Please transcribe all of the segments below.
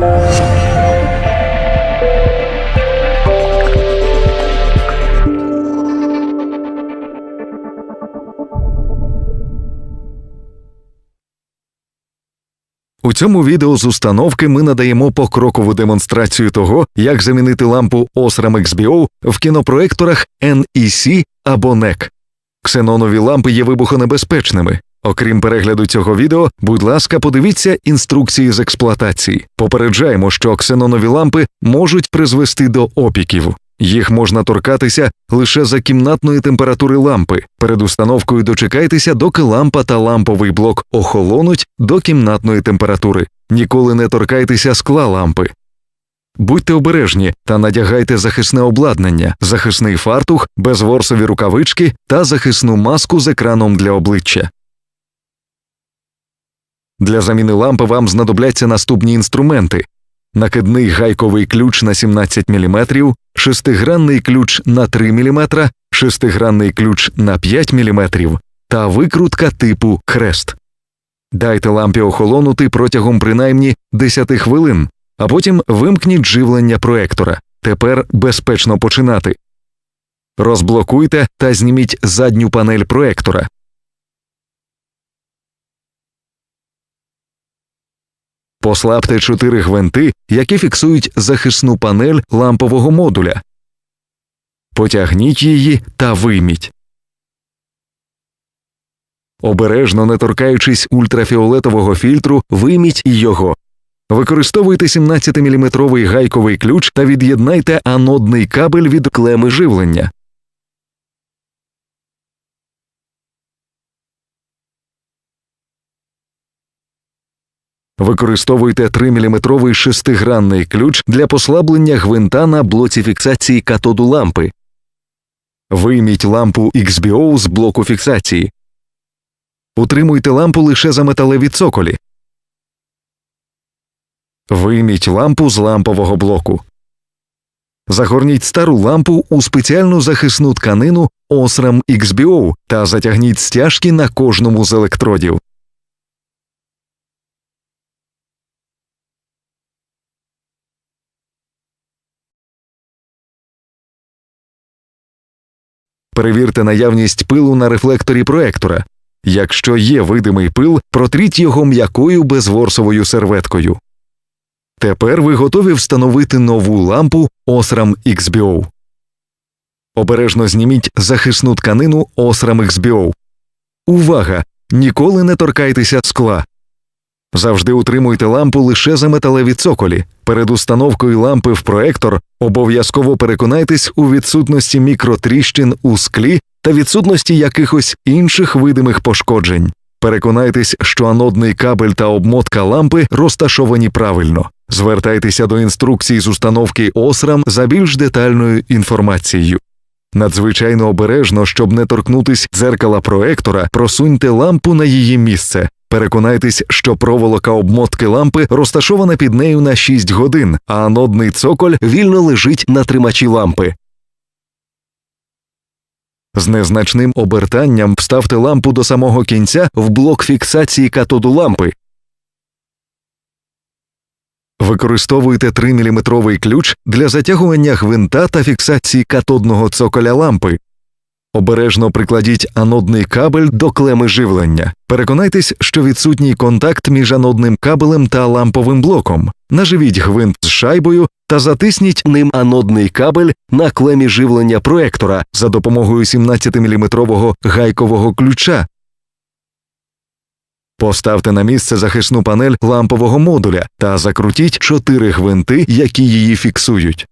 У цьому відео з установки ми надаємо покрокову демонстрацію того, як замінити лампу Osram XBO в кінопроекторах NEC або NEC. Ксенонові лампи є вибухонебезпечними. Окрім перегляду цього відео, будь ласка, подивіться інструкції з експлуатації. Попереджаємо, що ксенонові лампи можуть призвести до опіків. Їх можна торкатися лише за кімнатної температури лампи. Перед установкою дочекайтеся, доки лампа та ламповий блок охолонуть до кімнатної температури. Ніколи не торкайтеся скла лампи. Будьте обережні та надягайте захисне обладнання, захисний фартух, безворсові рукавички та захисну маску з екраном для обличчя. Для заміни лампи вам знадобляться наступні інструменти: накидний гайковий ключ на 17 мм, шестигранний ключ на 3 мм, шестигранний ключ на 5 мм та викрутка типу хрест. Дайте лампі охолонути протягом принаймні 10 хвилин, а потім вимкніть живлення проектора. Тепер безпечно починати. Розблокуйте та зніміть задню панель проектора. Послабте чотири гвинти, які фіксують захисну панель лампового модуля. Потягніть її та вийміть. Обережно не торкаючись ультрафіолетового фільтру, вийміть його. Використовуйте 17-мм гайковий ключ та від'єднайте анодний кабель від клеми живлення. Використовуйте 3-мм шестигранний ключ для послаблення гвинта на блоці фіксації катоду лампи. Вийміть лампу XBO з блоку фіксації. Утримуйте лампу лише за металеві цоколі. Вийміть лампу з лампового блоку. Загорніть стару лампу у спеціальну захисну тканину Osram XBO та затягніть стяжки на кожному з електродів. Перевірте наявність пилу на рефлекторі проектора. Якщо є видимий пил, протріть його м'якою безворсовою серветкою. Тепер ви готові встановити нову лампу Osram XBO. Обережно зніміть захисну тканину Osram XBO. Увага! Ніколи не торкайтеся скла. Завжди утримуйте лампу лише за металеві цоколі. Перед установкою лампи в проектор обов'язково переконайтесь у відсутності мікротріщин у склі та відсутності якихось інших видимих пошкоджень. Переконайтесь, що анодний кабель та обмотка лампи розташовані правильно. Звертайтеся до інструкцій з установки Osram за більш детальною інформацією. Надзвичайно обережно, щоб не торкнутись дзеркала проектора, просуньте лампу на її місце. Переконайтесь, що проволока обмотки лампи розташована під нею на 6 годин, а анодний цоколь вільно лежить на тримачі лампи. З незначним обертанням вставте лампу до самого кінця в блок фіксації катоду лампи. Використовуйте 3-мм ключ для затягування гвинта та фіксації катодного цоколя лампи. Обережно прикладіть анодний кабель до клеми живлення. Переконайтесь, що відсутній контакт між анодним кабелем та ламповим блоком. Наживіть гвинт з шайбою та затисніть ним анодний кабель на клемі живлення проектора за допомогою 17-мм гайкового ключа. Поставте на місце захисну панель лампового модуля та закрутіть чотири гвинти, які її фіксують.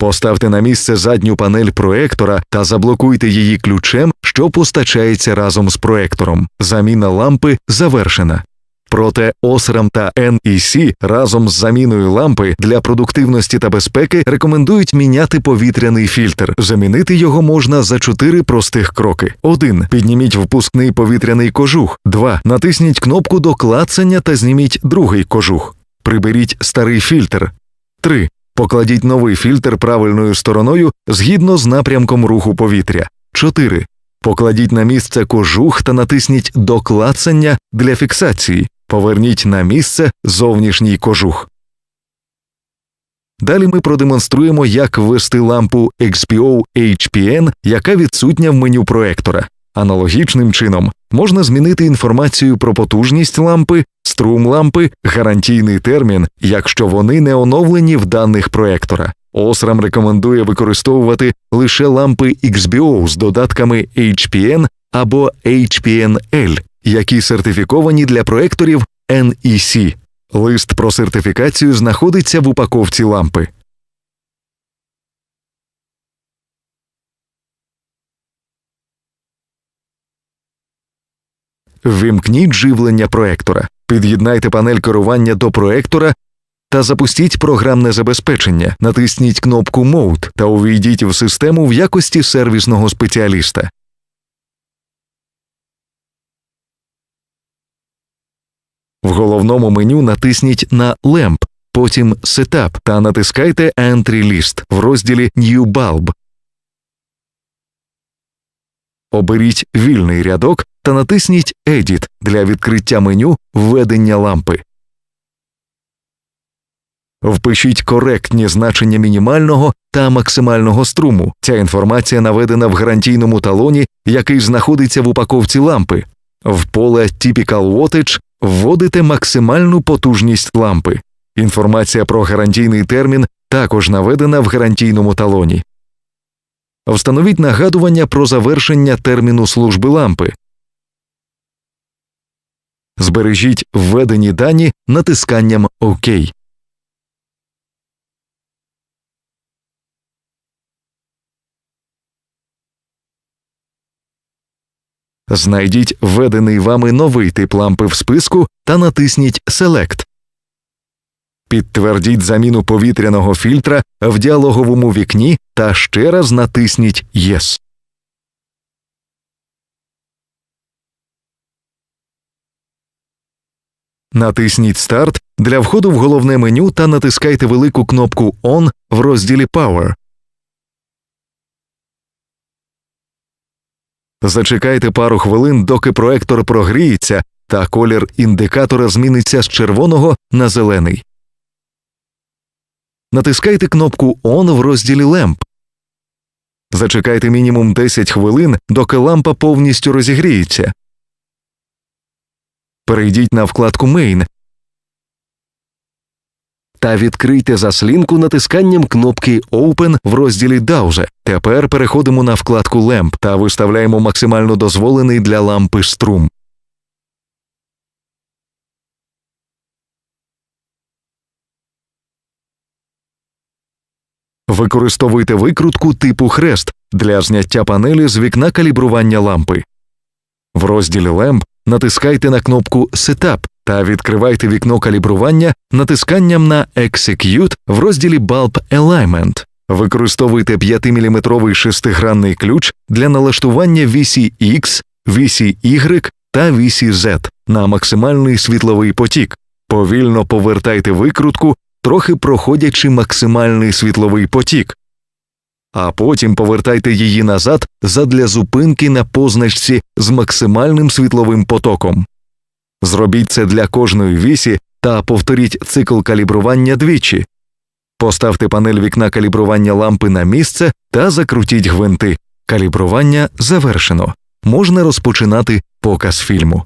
Поставте на місце задню панель проектора та заблокуйте її ключем, що постачається разом з проектором. Заміна лампи завершена. Проте Osram та NEC разом з заміною лампи для продуктивності та безпеки рекомендують міняти повітряний фільтр. Замінити його можна за чотири простих кроки: 1. Підніміть впускний повітряний кожух. 2. Натисніть кнопку до клацання та зніміть другий кожух. Приберіть старий фільтр. 3. Покладіть новий фільтр правильною стороною згідно з напрямком руху повітря. 4. Покладіть на місце кожух та натисніть до клацання для фіксації. Поверніть на місце зовнішній кожух. Далі ми продемонструємо, як ввести лампу XPO HPN, яка відсутня в меню проектора. Аналогічним чином можна змінити інформацію про потужність лампи, струм лампи, гарантійний термін, якщо вони не оновлені в даних проектора. Osram рекомендує використовувати лише лампи XBO з додатками HPN або HPN-L, які сертифіковані для проекторів NEC. Лист про сертифікацію знаходиться в упаковці лампи. Вимкніть живлення проектора, під'єднайте панель керування до проектора та запустіть програмне забезпечення. Натисніть кнопку Mode та увійдіть в систему в якості сервісного спеціаліста. В головному меню натисніть на Lamp, потім Setup та натискайте Entry List в розділі New Bulb. Оберіть вільний рядок та натисніть Edit для відкриття меню введення лампи. Впишіть коректні значення мінімального та максимального струму. Ця інформація наведена в гарантійному талоні, який знаходиться в упаковці лампи. В поле Typical Wattage вводите максимальну потужність лампи. Інформація про гарантійний термін також наведена в гарантійному талоні. Встановіть нагадування про завершення терміну служби лампи. Збережіть введені дані натисканням ОК. Знайдіть введений вами новий тип лампи в списку та натисніть Select. Підтвердіть заміну повітряного фільтра в діалоговому вікні та ще раз натисніть Yes. Натисніть Старт для входу в головне меню та натискайте велику кнопку On в розділі Power. Зачекайте пару хвилин, доки проектор прогріється, та колір індикатора зміниться з червоного на зелений. Натискайте кнопку On в розділі Lamp. Зачекайте мінімум 10 хвилин, доки лампа повністю розігріється. Перейдіть на вкладку Main та відкрийте заслінку натисканням кнопки Open в розділі Dause. Тепер переходимо на вкладку Lamp та виставляємо максимально дозволений для лампи струм. Використовуйте викрутку типу хрест для зняття панелі з вікна калібрування лампи. В розділі Lamp натискайте на кнопку Setup та відкривайте вікно калібрування натисканням на Execute в розділі Bulb Alignment. Використовуйте 5-мм шестигранний ключ для налаштування вісі X, вісі Y та вісі Z на максимальний світловий потік. Повільно повертайте викрутку, трохи проходячи максимальний світловий потік. А потім повертайте її назад задля зупинки на позначці з максимальним світловим потоком. Зробіть це для кожної вісі та повторіть цикл калібрування двічі. Поставте панель вікна калібрування лампи на місце та закрутіть гвинти. Калібрування завершено. Можна розпочинати показ фільму.